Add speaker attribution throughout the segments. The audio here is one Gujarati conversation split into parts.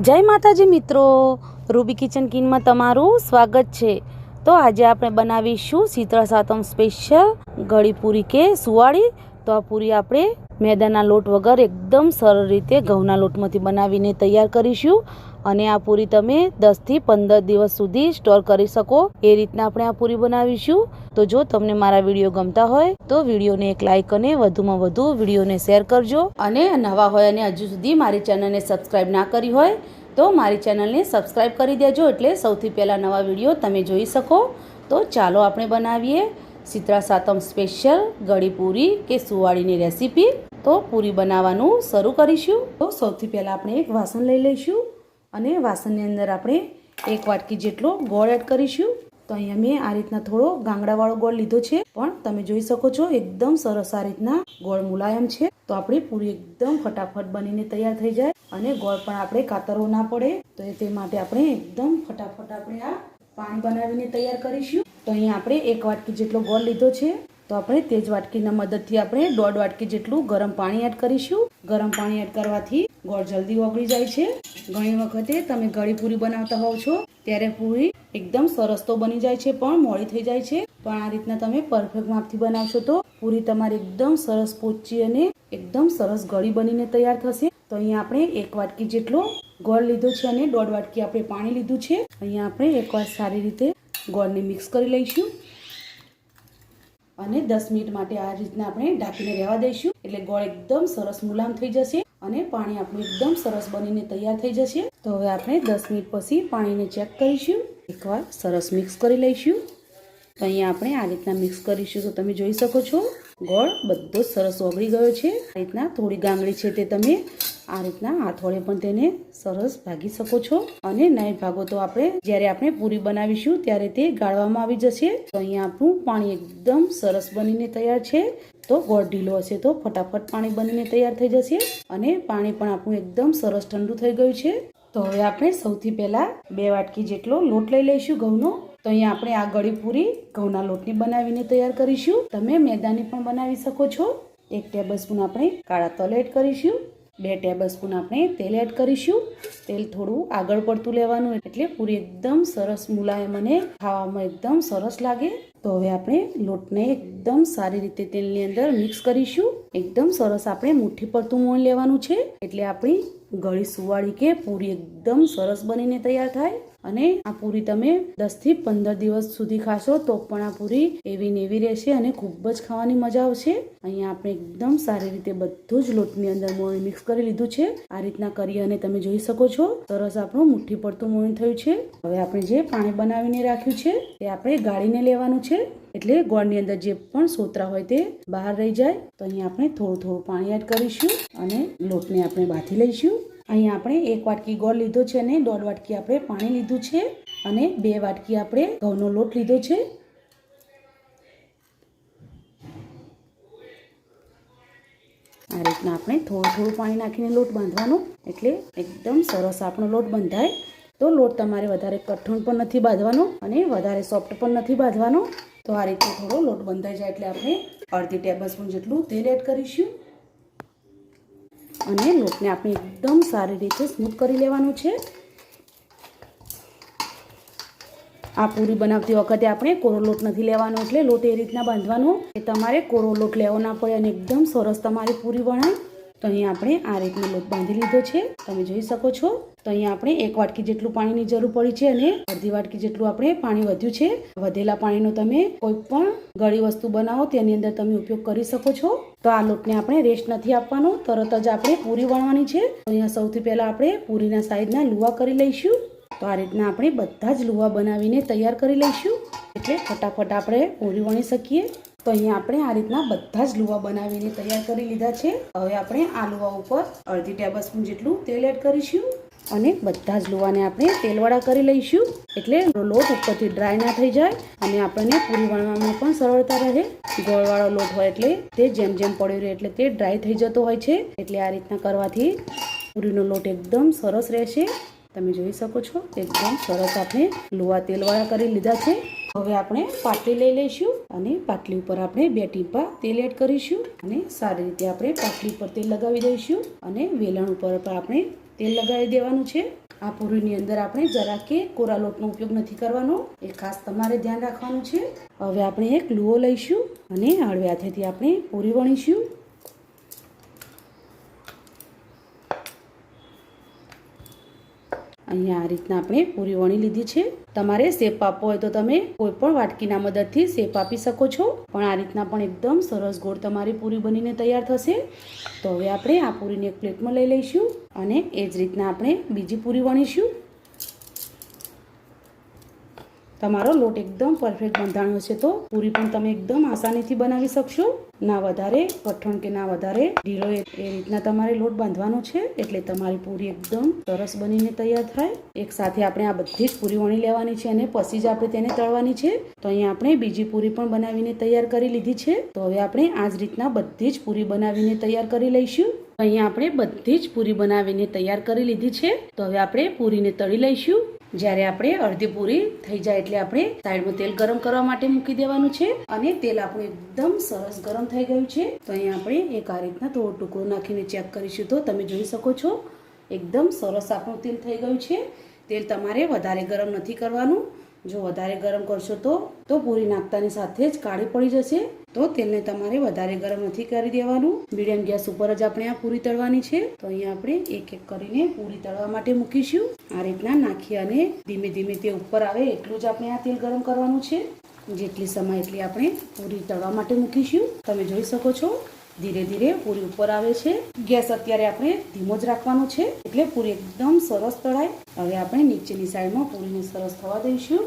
Speaker 1: જય માતાજી મિત્રો, રૂબી કિચન કિનમાં તમારું સ્વાગત છે. તો આજે આપણે બનાવીશું શીતળા સાતમ સ્પેશિયલ ગળી પૂરી કે સુવાળી. તો આ પૂરી આપણે મેદાના લોટ વગર એકદમ સરળ રીતે ઘઉંના લોટમાંથી બનાવીને તૈયાર કરીશું. અને આ પૂરી તમે દસથી પંદર દિવસ સુધી સ્ટોર કરી શકો. એ રીતના આપણે આ પૂરી બનાવીશું. તો જો તમને મારા વીડિયો ગમતા હોય, તો વિડીયોને એક લાઇક અને વધુમાં વધુ વિડીયોને શેર કરજો. અને નવા હોય અને હજુ સુધી મારી ચેનલને સબસ્ક્રાઈબ ના કરી હોય, તો મારી ચેનલને સબસ્ક્રાઈબ કરી દેજો. એટલે સૌથી પહેલાં નવા વીડિયો તમે જોઈ શકો. તો ચાલો આપણે બનાવીએ. સીતરા સાતમ સ્પેશિયલ ગળી પૂરી કે સુવાળીની રેસીપી. તો પૂરી બનાવવાનું શરૂ કરીશું. તો સૌથી પહેલાં આપણે એક વાસણ લઈ લઈશું અને વાસણની અંદર આપણે એક વાટકી જેટલો ગોળ એડ કરીશું. તો અહીંયા મેં આ રીતના થોડો ગાંગડાવાળો ગોળ લીધો છે, પણ તમે જોઈ શકો છો એકદમ સરસ આ રીતના ગોળ મુલાયમ છે. તો આપણી પૂરી એકદમ ફટાફટ બનીને તૈયાર થઈ જાય અને ગોળ પણ આપણે કાતરવો ના પડે. તો તે માટે આપણે એકદમ ફટાફટ આપણે આ પાણી બનાવીને તૈયાર કરીશું. તો અહીંયા આપણે એક વાટકી જેટલો ગોળ લીધો છે. તો આપણે તે જ વાટકીના મદદથી આપણે દોઢ વાટકી જેટલું ગરમ પાણી એડ કરીશું. ગરમ પાણી એડ કરવાથી ગોળ જલ્દી ઓગળી જાય છે. ઘણી વખતે તમે ગળી પૂરી બનાવતા હોવ છો, ત્યારે પૂરી એકદમ સરસ તો બની જાય છે, પણ મોડી થઈ જાય છે. પણ આ રીતના તમે પરફેક્ટ માપથી બનાવશો તો પૂરી તમારી એકદમ સરસ પોચી અને એકદમ સરસ ગળી બનીને તૈયાર થશે. તો અહીંયા આપણે એક વાટકી જેટલો ગોળ લીધો છે અને દોઢ વાટકી આપણે પાણી લીધું છે. અહીંયા આપણે એકવાર સારી રીતે ગોળને મિક્સ કરી લઈશું. અને દસ મિનિટ માટે આ રીતના આપણે ઢાંકીને રહેવા દઈશું. એટલે ગોળ એકદમ સરસ મુલામ થઈ જશે અને પાણી આપણું એકદમ સરસ બનીને તૈયાર થઈ જશે. તો હવે આપણે દસ મિનિટ પછી પાણીને ચેક કરીશું. એકવાર સરસ મિક્સ કરી લઈશું. તો અહીંયા આપણે આ રીતના મિક્સ કરીશું. તો તમે જોઈ શકો છો, ગોળ બધો સરસ ઓગળી ગયો છે. આ રીતના થોડી ગાંગડી છે તે તમે આ રીતના હાથ વડે પણ તેને સરસ ભાગી શકો છો. અને નહીં ભાગો તો આપણે જ્યારે આપણે પૂરી બનાવીશું ત્યારે તે ગાળવામાં આવી જશે. તો અહીંયા આપણું પાણી એકદમ સરસ બનીને તૈયાર છે. તો ગોળ ઢીલો હશે તો ફટાફટ પાણી બનીને તૈયાર થઈ જશે. અને પાણી પણ આપણું એકદમ સરસ ઠંડુ થઈ ગયું છે. તો હવે આપણે સૌથી પહેલા બે વાટકી જેટલો લોટ લઈ લઈશું ઘઉંનો. તો અહીંયા આપણે આ ગળી પૂરી ઘઉંના લોટની બનાવીને તૈયાર કરીશું. તમે મેદાની પણ બનાવી શકો છો. એક ટેબલ સ્પૂન આપણે કાળા તલ એડ કરીશું. બે ટેબલ સ્પૂન આપણે તેલ એડ કરીશું. તેલ થોડું આગળ પડતું લેવાનું એટલે પૂરી એકદમ સરસ મુલાયમ અને ખાવામાં એકદમ સરસ લાગે. તો હવે આપણે લોટને એકદમ સારી રીતે તેલની અંદર મિક્સ કરીશું. એકદમ સરસ આપણે મુઠ્ઠી પડતું મોણ લેવાનું છે. એટલે આપણી ગળી સુવાળી કે પૂરી એકદમ સરસ બનીને તૈયાર થાય. અને આ પૂરી તમે દસથી પંદર દિવસ સુધી ખાશો તો પણ આ પૂરી એવી નેવી રહેશે અને ખૂબ જ ખાવાની મજા આવશે. અહીંયા આપણે એકદમ સારી રીતે બધું જ લોટની અંદર મોણ મિક્સ કરી લીધું છે. આ રીતના કરી અને તમે જોઈ શકો છો, સરસ આપણું મુઠ્ઠી પડતું મોણ થયું છે. હવે આપણે જે પાણી બનાવીને રાખ્યું છે, તે આપણે ગાળીને લેવાનું છે. એટલે ગોળની અંદર જે પણ સોતરા હોય તે બહાર રહી જાય. તો અહીંયા આપણે થોડું થોડું પાણી એડ કરીશું અને લોટને આપણે બાંધી લઈશું. અહીંયા આપણે એક વાટકી ગોળ લીધો છે અને દોઢ વાટકી આપણે પાણી લીધું છે અને બે વાટકી આપણે ઘઉંનો લોટ લીધો છે. આ રીતના આપણે થોડું થોડું પાણી નાખીને લોટ બાંધવાનો. એટલે એકદમ સરસ આપણો લોટ બંધાય. તો લોટ તમારે વધારે કઠણ પણ નથી બાંધવાનો અને વધારે સોફ્ટ પણ નથી બાંધવાનો. તો આ રીતે થોડો લોટ બંધાઈ જાય એટલે આપણે અડધી ટેબલ સ્પૂન જેટલું તેલ એડ કરીશું. અને લોટને આપણે એકદમ સારી રીતે સ્મૂથ કરી લેવાનું છે. આ પૂરી બનાવતી વખતે આપણે કોરો લોટ નથી લેવાનો એટલે લોટ એ રીતના બાંધવાનો કે તમારે કોરો લોટ લેવો ના પડે અને એકદમ સરસ તમારી પૂરી બનાય તો અહીંયા આપણે આ રીતનો લોટ બાંધી લીધો છે. તમે જોઈ શકો છો. તો અહીંયા આપણે એક વાટકી જેટલું પાણીની જરૂર પડી છે અને અડધી વાટકી જેટલું આપણે પાણી વધ્યું છે. વધેલા પાણીનો તમે કોઈ પણ ગળી વસ્તુ બનાવો તેની અંદર તમે ઉપયોગ કરી શકો છો. તો આ લોટને આપણે રેસ્ટ નથી આપવાનો. તરત જ આપણે પૂરી વણવાની છે. તો અહીંયા સૌથી પહેલા આપણે પૂરીના સાઈઝના લુવા કરી લઈશું. તો આ રીતના આપણે બધા જ લુવા બનાવીને તૈયાર કરી લઈશું. એટલે ફટાફટ આપણે પૂરી વણી શકીએ. તો અહીંયા આપણે આ રીતના બધા જ લુવા બનાવીને તૈયાર કરી લીધા છે. હવે આપણે આ લુવા ઉપર અડધી ટેબલ સ્પૂન જેટલું તેલ એડ કરીશું અને બધા જ લુવાને આપણે તેલવાળા કરી લઈશું. એટલે લોટ ઉપરથી ડ્રાય ના થઈ જાય અને આપણને પૂરી વણવામાં પણ સરળતા રહે. ગોળવાળો લોટ હોય એટલે તે જેમ જેમ પડ્યો રહે એટલે તે ડ્રાય થઈ જતો હોય છે. એટલે આ રીતના કરવાથી પૂરીનો લોટ એકદમ સરસ રહેશે. તમે જોઈ શકો છો, એકદમ સરસ આપણે લુવા તેલવાળા કરી લીધા છે. હવે આપણે પાટલી લઈ લઈશું અને પાટલી ઉપર આપણે બે ટીપા તેલ એડ કરીશું અને સારી રીતે આપણે પાટલી ઉપર તેલ લગાવી દઈશું અને વેલણ ઉપર પણ આપણે તેલ લગાવી દેવાનું છે. આ પૂરીની અંદર આપણે જરા કે કોરા લોટનો ઉપયોગ નથી કરવાનો, એ ખાસ તમારે ધ્યાન રાખવાનું છે. હવે આપણે એક લુઓ લઈશું અને હળવે હાથેથી આપણે પૂરી વણીશું. અહીંયા આ રીતના આપણે પૂરી વણી લીધી છે. તમારે શેપ આપવો હોય તો તમે કોઈ પણ વાટકીના મદદથી શેપ આપી શકો છો. પણ આ રીતના પણ એકદમ સરસ ગોળ તમારી પૂરી બનીને તૈયાર થશે. તો હવે આપણે આ પૂરીને એક પ્લેટમાં લઈ લઈશું અને એ જ રીતના આપણે બીજી પૂરી વણીશું. તમારો લોટ એકદમ પરફેક્ટ બંધાણો છે તો પૂરી પણ તમે એકદમ આસાનીથી બનાવી શકશો. ના વધારે કઠણ કે ના વધારે ઢીલો એ રીતના તમારે લોટ બાંધવાનો છે એટલે તમારી પૂરી એકદમ સરસ બનીને તૈયાર થાય. એક સાથે આપણે આ બધી જ પૂરી વણી લેવાની છે અને પછી જ આપણે તેને તળવાની છે. તો અહીંયા આપણે બીજી પૂરી પણ બનાવીને તૈયાર કરી લીધી છે. તો હવે આપણે આ જ રીતના બધી જ પૂરી બનાવીને તૈયાર કરી લઈશું. અહીંયા આપણે બધી જ પૂરી બનાવીને તૈયાર કરી લીધી છે. તો હવે આપણે પૂરીને તળી લઈશું. જ્યારે આપણે અડધી પૂરી થઈ જાય એટલે આપણે સાઈડમાં તેલ ગરમ કરવા માટે મૂકી દેવાનું છે અને તેલ આપણું એકદમ સરસ ગરમ થઈ ગયું છે. તો અહીંયા આપણે એક આ રીતના થોડો ટુકડો નાખીને ચેક કરીશું. તો તમે જોઈ શકો છો, એકદમ સરસ આપણું તેલ થઈ ગયું છે. તેલ તમારે વધારે ગરમ નથી કરવાનું. જો વધારે ગરમ કરશો તો તો પૂરી નાખતાની સાથે જ કાળી પડી જશે. તો તેલને તમારે વધારે ગરમ નથી કરી દેવાનું. મીડિયમ ગેસ ઉપર જ આપણે આ પૂરી તળવાની છે. તો અહીંયા આપણે એક એક કરીને પૂરી તળવા માટે મૂકીશું. આ રીતના નાખી અને ધીમે ધીમે તે ઉપર આવે એટલું જ આપણે આ તેલ ગરમ કરવાનું છે. જેટલી સમય એટલી આપણે પૂરી તળવા માટે મૂકીશું. તમે જોઈ શકો છો. ધીરે ધીરે પૂરી ઉપર આવે છે. ગેસ અત્યારે આપણે ધીમો જ રાખવાનો છે. એટલે પૂરી એકદમ સરસ તળાય. હવે આપણે નીચેની સાઈડમાં પૂરીને સરસ થવા દઈશું.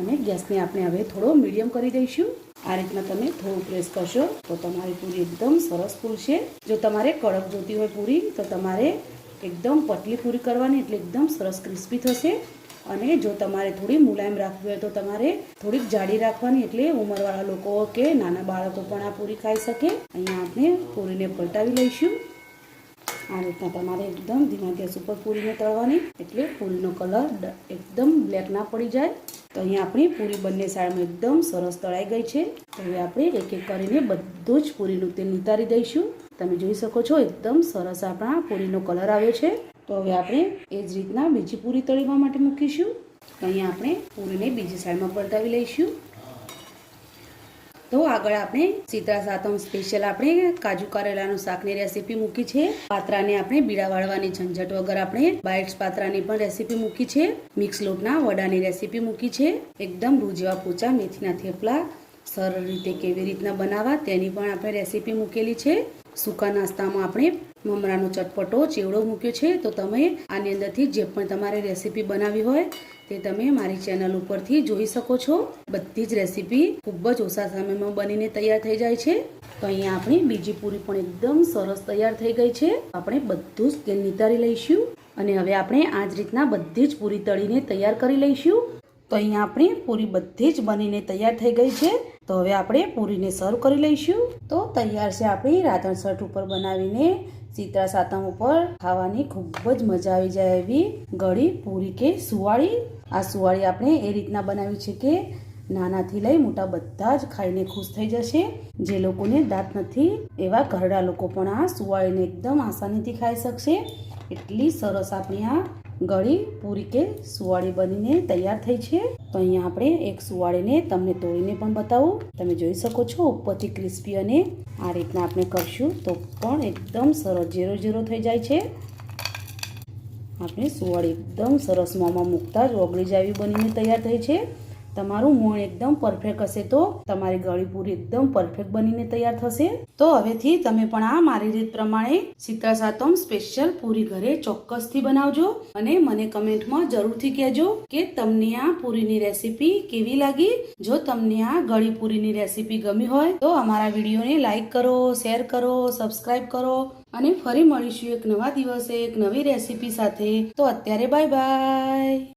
Speaker 1: અને ગેસને આપણે હવે થોડો મીડિયમ કરી દઈશું. આ રીતના તમે થોડું પ્રેસ કરશો તો તમારી પૂરી એકદમ સરસ ફૂલશે. જો તમારે કડક જોતી હોય પૂરી, તો તમારે એકદમ પતલી પૂરી કરવાની એટલે એકદમ સરસ ક્રિસ્પી થશે. અને જો તમારે થોડી મુલાયમ રાખવી હોય તો તમારે થોડીક જાડી રાખવાની એટલે ઉંમરવાળા લોકો કે નાના બાળકો પણ આ પૂરી ખાઈ શકે. અહીંયા આપણે પૂરીને પલટાવી લઈશું. આ રીતના તમારે એકદમ ધીમા ગેસ ઉપર પૂરીને તળવાની. એટલે પૂરીનો કલર એકદમ બ્લેક ના પડી જાય. તો અહીંયા આપણી પૂરી બંને સાઈડમાં એકદમ સરસ તળાઈ ગઈ છે. તો હવે આપણે એક એક કરીને બધું જ પૂરીનું તેલ ઉતારી દઈશું. તમે જોઈ શકો છો, એકદમ સરસ આપણા પૂરીનો કલર આવ્યો છે. તો હવે આપણે એ જ રીતના બીજી પૂરી તળવા માટે મૂકીશું. અહીંયા આપણે પૂરીને બીજી સાઈડમાં પલટાવી લઈશું. તો આગળ આપણે સીતરા સાતમ સ્પેશિયલ આપણે કાજુ કારેલાનું શાકની રેસીપી મૂકી છે. પાત્રાને આપણે બીડા વાળવાની ઝંઝટ વગર આપણે બાઇટ્સ પાત્રાની પણ રેસીપી મૂકી છે. મિક્સ લોટના વડાની રેસીપી મૂકી છે. એકદમ રૂ જેવા પોચા, મેથીના થેપલા, સરળ રીતે કેવી રીતના બનાવવા તેની પણ આપણે રેસીપી મૂકેલી છે. સૂકા નાસ્તામાં આપણે મમરાનો ચટપટો ચેવડો મૂક્યો છે, તો તમે આની અંદરથી જે પણ તમારે રેસીપી બનાવી હોય તે તમે મારી ચેનલ ઉપરથી જોઈ શકો છો. બધી જ રેસીપી ખૂબ જ ઓછા સમયમાં બનીને તૈયાર થઈ જાય છે. તો અહીંયા આપણી બીજી પૂરી પણ એકદમ સરસ તૈયાર થઈ ગઈ છે. આપણે બધું જ તેલ નિતારી લઈશું અને હવે આપણે આ જ રીતના બધી જ પૂરી તળીને તૈયાર કરી લઈશું. તો અહીંયા આપણી પૂરી બધી જ બનીને તૈયાર થઈ ગઈ છે. તો હવે આપણે પૂરીને સર્વ કરી લઈશું. તો તૈયાર છે આપણી રાધણ શર્ટ ઉપર બનાવીને શીતળા સાતમ ઉપર ખાવાની ખૂબ જ મજા આવી જાય એવી ગળી, પૂરી કે સુવાળી. આ સુવાળી આપણે એ રીતના બનાવી છે કે નાનાથી લઈ મોટા બધા જ ખાઈને ખુશ થઈ જશે. જે લોકોને દાંત નથી, એવા ઘરડા લોકો પણ આ સુવાળીને એકદમ આસાનીથી ખાઈ શકશે. એટલી સરસ આપણી આ ગળી, પૂરી કે સુવાળી બનીને તૈયાર થઈ છે. તો અહીંયા આપણે એક સુવાળીને તમને તોડીને પણ બતાવું. તમે જોઈ શકો છો ઉપરથી ક્રિસ્પી અને આ રીતના આપણે કરશું તો પણ એકદમ સરસ ઝીરો ઝીરો થઈ જાય છે. આપણે સુવાળી એકદમ સરસ મોંમાં મૂકતા જ ઓગળી જાવી બનીને તૈયાર થઈ છે. તમારું મોણ એકદમ પરફેક્ટ હશે તો તમારી ગળી પૂરી એકદમ પરફેક્ટ બનીને તૈયાર થશે. તો હવેથી તમે પણ આ મારી રીત પ્રમાણે શીતળા સાતમ સ્પેશિયલ પૂરી ઘરે ચોક્કસથી બનાવજો અને મને કમેન્ટમાં જરૂરથી કહેજો કે તમને આ પૂરીની રેસીપી કેવી લાગી. જો તમને આ ગળી પૂરીની રેસીપી ગમી હોય તો અમારા વિડીયોને લાઇક કરો, શેર કરો સબસ્ક્રાઈબ કરો અને ફરી મળીશું એક નવા દિવસે એક નવી રેસીપી સાથે. તો અત્યારે બાય બાય.